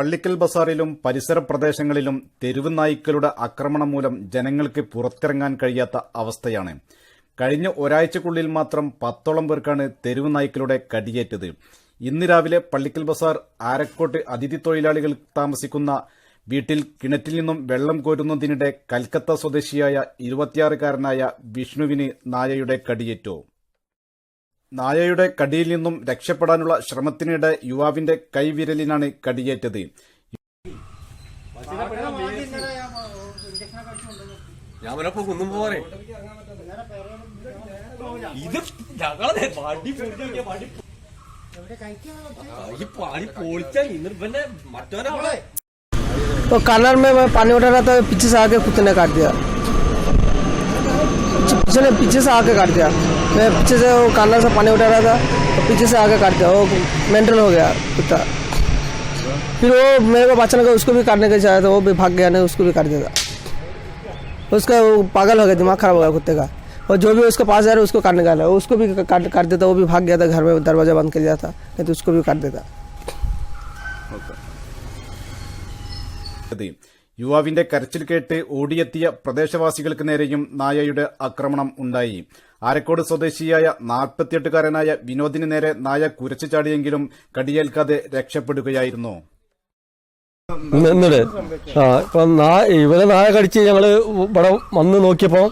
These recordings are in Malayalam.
പള്ളിക്കൽ ബസാറിലും പരിസര പ്രദേശങ്ങളിലും തെരുവ് നായ്ക്കളുടെ ആക്രമണം മൂലം ജനങ്ങൾക്ക് പുറത്തിറങ്ങാൻ കഴിയാത്ത അവസ്ഥയാണ്. കഴിഞ്ഞ ഒരാഴ്ചക്കുള്ളിൽ മാത്രം പത്തോളം പേർക്കാണ് തെരുവ് നായ്ക്കളുടെ കടിയേറ്റത്. ഇന്ന് രാവിലെ പള്ളിക്കൽ ബസാർ ആരക്കോട്ട് അതിഥി തൊഴിലാളികൾ താമസിക്കുന്ന വീട്ടിൽ കിണറ്റിൽ നിന്നും വെള്ളം കോരുന്നതിനിടെ കൽക്കത്ത സ്വദേശിയായ ഇരുപത്തിയാറുകാരനായ വിഷ്ണുവിന് നായയുടെ കടിയേറ്റു. നായയുടെ കടിയിൽ നിന്നും രക്ഷപ്പെടാനുള്ള ശ്രമത്തിനിടെ യുവാവിന്റെ കൈവിരലിനാണ് കടിയേറ്റത് ഞാൻ പറഞ്ഞപ്പോ കുന്നും പോരെ ഇത് ഞങ്ങളെ വടി പൊളിച്ച വടി ഈ പാടി പൊളിച്ചാ ഇന്ന് പിന്നെ മറ്റവനാളെ तो कॉर्नर में मैं पानी उठा रहा था पीछे से आके कुत्ते ने काट दिया पीछे ने पीछे से आके काट दिया मैं पीछे से वो कॉर्नर से पानी उठा रहा था तो पीछे से आके काट दिया वो मेंटल हो गया कुत्ता फिर वो मेरे को बचाने का उसको भी काटने का चाहा था वो भी भाग गया नहीं उसको भी काट दिया था उसका वो पागल हो गया दिमाग खराब हो गया कुत्ते का और जो भी उसके पास जा रहा है उसको काटने का है उसको भी काट काट देता वो भी भाग गया था घर में दरवाजा बंद कर दिया था नहीं तो उसको भी काट देता യുവാവിന്റെ കരച്ചിൽ കേട്ട് ഓടിയെത്തിയ പ്രദേശവാസികൾക്ക് നേരെയും നായയുടെ ആക്രമണം ഉണ്ടായി ആരക്കോട് സ്വദേശിയായ നാൽപ്പത്തിയെട്ടുകാരനായ വിനോദിന് നേരെ നായ കുരച്ചു ചാടിയെങ്കിലും കടിയേൽക്കാതെ രക്ഷപ്പെടുകയായിരുന്നു. ഇപ്പൊ നായ ഇവരെ നായ കടിച്ച് ഞങ്ങൾ ഇവിടെ വന്ന് നോക്കിയപ്പോ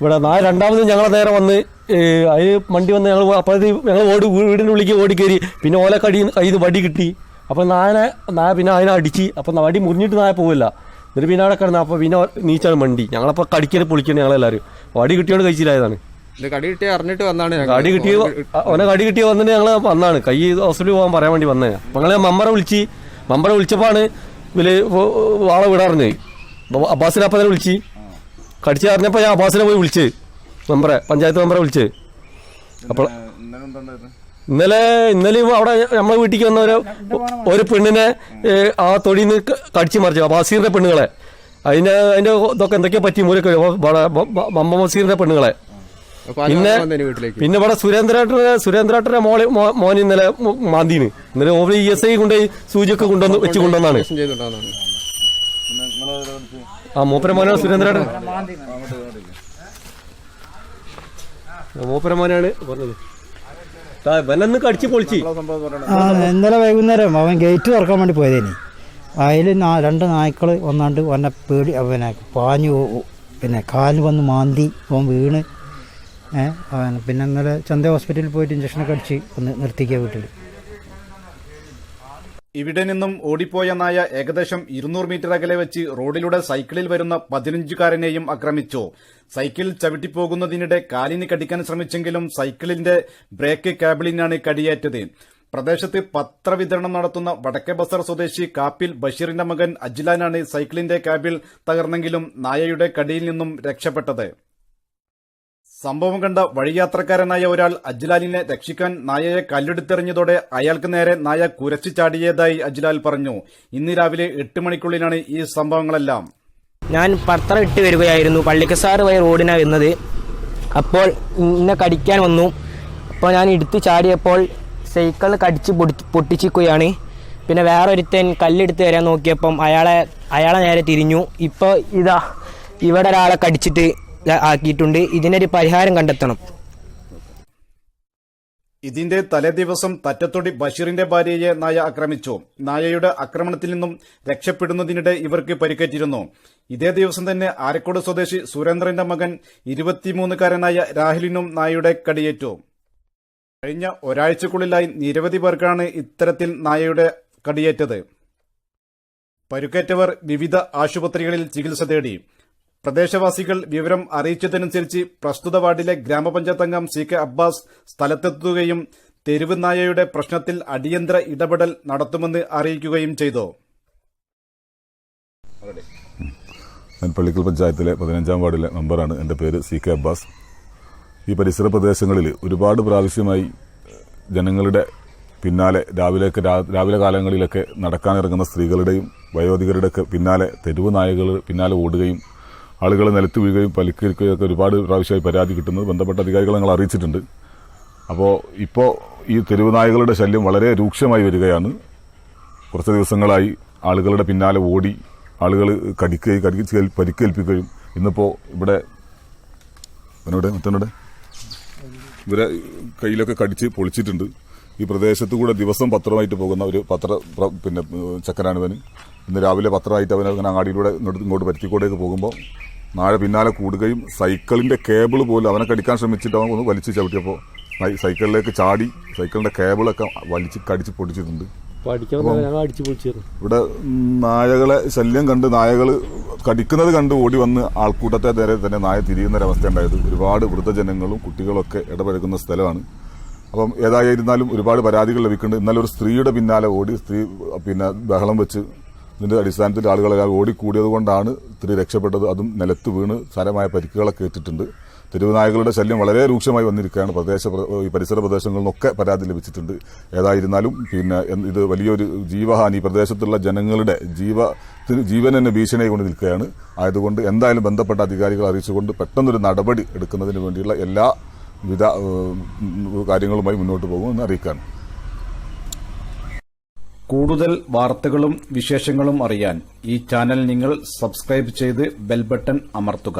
ഇവിടെ നായ രണ്ടാമത് ഞങ്ങളെ നേരെ വന്ന് അതിന് വണ്ടി വന്ന് ഞങ്ങൾ അപ്പോഴത്തെ ഞങ്ങൾ ഓടി വീടിന്റെ ഉള്ളിലേക്ക് ഓടി പിന്നെ ഓല കടി കയ്യിൽ വടി കിട്ടി. അപ്പം നായനെ നായ പിന്നെ അതിനെ അടിച്ച് അപ്പം വടി മുറിഞ്ഞിട്ട് നായ പോവില്ല. എന്നിട്ട് പിന്നെ അവിടെ കിടന്ന് അപ്പം പിന്നെ നീച്ചാണ് വണ്ടി. ഞങ്ങളപ്പോൾ കടിക്കൽ പൊളിക്കണം ഞങ്ങളെല്ലാവരും വടി കിട്ടിയോണ്ട് കഴിച്ചില്ലായതാണ്. ഇത് കടി കിട്ടി അറിഞ്ഞിട്ട് വന്നാണ്. കടി കിട്ടിയ അവനെ കടി കിട്ടിയ വന്നിട്ട് ഞങ്ങൾ വന്നാണ് കൈ ഹോസ്പിറ്റലിൽ പോകാൻ പറയാൻ വേണ്ടി വന്നേ ഞങ്ങളെ മമ്മറെ വിളിച്ച് മമ്മറെ വിളിച്ചപ്പോഴാണ് ഇവർ വാള വിടാറുണ്ട് അബ്ബാസിനെ അപ്പം തന്നെ വിളിച്ച് കടിച്ചു അറിഞ്ഞപ്പോൾ ഞാൻ അബ്ബാസിനെ പോയി വിളിച്ച് മെമ്പറെ പഞ്ചായത്ത് മെമ്പറെ വിളിച്ച് അപ്പോൾ ഇന്നലെ ഇന്നലെ അവിടെ നമ്മളെ വീട്ടിലേക്ക് വന്ന ഒരു ഒരു പെണ്ണിനെ ആ തൊടിയിൽ നിന്ന് കടിച്ചു മറിച്ചു ബാസീറിന്റെ പെണ്ണുങ്ങളെ അതിന് അതിന്റെ ഇതൊക്കെ എന്തൊക്കെയാ പറ്റി മൂലൊക്കെ മമ്മ ബസീറിന്റെ പെണ്ണുങ്ങളെ പിന്നെ പിന്നെ ഇവിടെ സുരേന്ദ്രേട്ടന് സുരേന്ദ്രേട്ടന്റെ മോളെ മോൻ ഇന്നലെ മാന്തിന്. ഇന്നലെ ഓവർ ഇ എസ് ഐ കൊണ്ടുപോയി സൂചിയൊക്കെ കൊണ്ടുവന്ന് വെച്ച് കൊണ്ടുവന്നാണ്. ആ മൂപ്പര മോനാണ് സുരേന്ദ്രേട്ടൻ. മൂപ്പര മോനാണ് പറഞ്ഞത്. ആ, കടിച്ചു കടിച്ച് പൊളിച്ച്. ഇന്നലെ വൈകുന്നേരം അവൻ ഗേറ്റ് തുറക്കാൻ വേണ്ടി പോയതേനി. അതിൽ രണ്ട് നായ്ക്കൾ വന്നാണ്ട് അവനെ പേടി അവനെ പാഞ്ഞു പിന്നെ കാലിൽ വന്ന് മാന്തി അവൻ വീണ്. പിന്നെ ഇന്നലെ ചന്ത ഹോസ്പിറ്റലിൽ പോയിട്ട് ഇഞ്ചക്ഷനൊക്കെ അടിച്ച് ഒന്ന് നിർത്തിക്കുക വീട്ടിൽ. ഇവിടെ നിന്നും ഓടിപ്പോയ നായ ഏകദേശം ഇരുന്നൂറ് മീറ്റർ അകലെ വെച്ച് റോഡിലൂടെ സൈക്കിളിൽ വരുന്ന പതിനഞ്ചുകാരനെയും ആക്രമിച്ചു. സൈക്കിൾ ചവിട്ടിപ്പോകുന്നതിനിടെ കാലിന് കടിക്കാൻ ശ്രമിച്ചെങ്കിലും സൈക്കിളിന്റെ ബ്രേക്ക് കാബിളിനാണ് കടിയേറ്റത്. പ്രദേശത്ത് പത്രവിതരണം നടത്തുന്ന വടക്കേ ബസാർ സ്വദേശി കാപ്പിൽ ബഷീറിന്റെ മകൻ അജ്ലാനാണ് സൈക്കിളിന്റെ കേബിൾ തകർന്നെങ്കിലും നായയുടെ കടിയിൽ നിന്നും രക്ഷപ്പെട്ടത്. സംഭവം കണ്ട വഴിയാത്രക്കാരനായ ഒരാൾ അജ്ലാലിനെ രക്ഷിക്കാൻ നായയെ കല്ലെടുത്തെറിഞ്ഞതോടെ അയാൾക്ക് നേരെ നായ കുരച്ചു ചാടിയതായി അജ്ലാൽ പറഞ്ഞു. ഇന്ന് രാവിലെ എട്ട് മണിക്കുള്ളിലാണ് ഈ സംഭവങ്ങളെല്ലാം. ഞാൻ പത്രം ഇട്ട് വരികയായിരുന്നു. പള്ളിക്കസാറ് വഴി റോഡിനാണ് വരുന്നത് അപ്പോൾ ഇന്നെ കടിക്കാൻ വന്നു. അപ്പോൾ ഞാൻ എടുത്ത് ചാടിയപ്പോൾ സൈക്കിൾ കടിച്ച് പൊടി പൊട്ടിച്ചിക്കുകയാണ്. പിന്നെ വേറെ ഒരുത്തൻ കല്ലെടുത്ത് തരാൻ നോക്കിയപ്പം അയാളെ അയാളെ നേരെ തിരിഞ്ഞു. ഇപ്പോൾ ഇതാ ഇവിടെ ഒരാളെ കടിച്ചിട്ട് ആക്കിയിട്ടുണ്ട്. ഇതിനൊരു പരിഹാരം കണ്ടെത്തണം. ഇതിന്റെ തലേദിവസം തറ്റത്തൊടി ബഷീറിന്റെ ഭാര്യയെ നായ ആക്രമിച്ചു. നായയുടെ ആക്രമണത്തിൽ നിന്നും രക്ഷപ്പെടുന്നതിനിടെ ഇവർക്ക് പരിക്കേറ്റിരുന്നു. ഇതേ ദിവസം തന്നെ ആരക്കോട് സ്വദേശി സുരേന്ദ്രന്റെ മകൻ ഇരുപത്തിമൂന്നുകാരനായ രാഹുലിനും നായയുടെ കടിയേറ്റു. കഴിഞ്ഞ ഒരാഴ്ചക്കുള്ളിലായി നിരവധി പേർക്കാണ് ഇത്തരത്തിൽ നായയുടെ കടിയേറ്റത്. പരുക്കേറ്റവർ വിവിധ ആശുപത്രികളിൽ ചികിത്സ തേടി. പ്രദേശവാസികൾ വിവരം അറിയിച്ചതനുസരിച്ച് പ്രസ്തുത വാർഡിലെ ഗ്രാമപഞ്ചായത്ത് അംഗം സി കെ അബ്ബാസ് സ്ഥലത്തെത്തുകയും തെരുവ് നായയുടെ പ്രശ്നത്തിൽ അടിയന്തര ഇടപെടൽ നടത്തുമെന്ന് അറിയിക്കുകയും ചെയ്തു. പള്ളിക്കൽ പഞ്ചായത്തിലെ പതിനഞ്ചാം വാർഡിലെ മെമ്പറാണ്. എന്റെ പേര് സി കെ അബ്ബാസ്. ഈ പരിസര പ്രദേശങ്ങളിൽ ഒരുപാട് പ്രാവശ്യമായി ജനങ്ങളുടെ പിന്നാലെ രാവിലെ രാവിലെ കാലങ്ങളിലൊക്കെ നടക്കാനിറങ്ങുന്ന സ്ത്രീകളുടെയും വയോധികരുടെയൊക്കെ പിന്നാലെ തെരുവ് നായകൾ പിന്നാലെ ഓടുകയും ആളുകൾ നിലത്ത് വീഴുകയും പലിക്കുകയും ഒക്കെ ഒരുപാട് പ്രാവശ്യമായി പരാതി കിട്ടുന്നത് ബന്ധപ്പെട്ട അധികാരികളെ ഞങ്ങൾ അറിയിച്ചിട്ടുണ്ട്. അപ്പോൾ ഇപ്പോൾ ഈ തെരുവ് നായകളുടെ ശല്യം വളരെ രൂക്ഷമായി വരികയാണ്. കുറച്ച് ദിവസങ്ങളായി ആളുകളുടെ പിന്നാലെ ഓടി ആളുകൾ കടിക്കുകയും കടിച്ച് പരിക്കേൽപ്പിക്കുകയും ഇന്നിപ്പോൾ ഇവിടെ അവനോടെ മറ്റനോടെ ഇവരെ കയ്യിലൊക്കെ കടിച്ച് പൊളിച്ചിട്ടുണ്ട്. ഈ പ്രദേശത്ത് കൂടെ ദിവസം പത്രമായിട്ട് പോകുന്ന ഒരു പത്ര പിന്നെ ചക്കനാണിവന്. ചെക്കനാണ് ഇന്ന് രാവിലെ പത്രമായിട്ട് അവൻ അങ്ങനെ അങ്ങാടിയിലൂടെ ഇങ്ങോട്ട് പരുത്തിക്കോടേക്ക് പോകുമ്പോൾ നാളെ പിന്നാലെ കൂടുകയും സൈക്കിളിന്റെ കേബിൾ പോലും അവനെ കടിക്കാൻ ശ്രമിച്ചിട്ട് അവൻ ഒന്ന് വലിച്ചു ചവിട്ടിയപ്പോൾ സൈക്കിളിലേക്ക് ചാടി സൈക്കിളിന്റെ കേബിളൊക്കെ വലിച്ച് കടിച്ച് പൊടിച്ചിട്ടുണ്ട് ഇവിടെ നായകളെ ശല്യം കണ്ട് നായകൾ കടിക്കുന്നത് കണ്ട് ഓടി വന്ന് ആൾക്കൂട്ടത്തെ നേരെ തന്നെ നായ തിരിയുന്ന ഒരവസ്ഥ ഉണ്ടായത് ഒരുപാട് വൃദ്ധജനങ്ങളും കുട്ടികളൊക്കെ ഇടപഴകുന്ന സ്ഥലമാണ്. അപ്പം ഏതായിരുന്നാലും ഒരുപാട് പരാതികൾ ലഭിക്കുന്നുണ്ട്. ഇന്നലെ ഒരു സ്ത്രീയുടെ പിന്നാലെ ഓടി സ്ത്രീ പിന്നെ ബഹളം വെച്ച് ഇതിന്റെ അടിസ്ഥാനത്തിൽ ആളുകളെ ഓടിക്കൂടിയത് കൊണ്ടാണ് ഇത്തിരി രക്ഷപ്പെട്ടത്. അതും നിലത്ത് വീണ് സാരമായ പരിക്കുകളൊക്കെ ഏറ്റിട്ടുണ്ട് തെരുവുനായകളുടെ ശല്യം വളരെ രൂക്ഷമായി വന്നിരിക്കുകയാണ്. പ്രദേശ ഈ പരിസര പ്രദേശങ്ങളിൽ നിന്നൊക്കെ പരാതി ലഭിച്ചിട്ടുണ്ട്. ഏതായിരുന്നാലും പിന്നെ ഇത് വലിയൊരു ജീവഹാനി. പ്രദേശത്തുള്ള ജനങ്ങളുടെ ജീവ ജീവൻ തന്നെ ഭീഷണിയായി കൊണ്ട് നിൽക്കുകയാണ്. ആയതുകൊണ്ട് എന്തായാലും ബന്ധപ്പെട്ട അധികാരികൾ അറിയിച്ചുകൊണ്ട് പെട്ടെന്നൊരു നടപടി എടുക്കുന്നതിന് വേണ്ടിയുള്ള എല്ലാ വിധ കാര്യങ്ങളുമായി മുന്നോട്ട് പോകുമെന്ന് അറിയിക്കുകയാണ്. കൂടുതൽ വാർത്തകളും വിശേഷങ്ങളും അറിയാൻ ഈ ചാനൽ നിങ്ങൾ സബ്സ്ക്രൈബ് ചെയ്ത് ബെൽബട്ടൺ അമർത്തുക.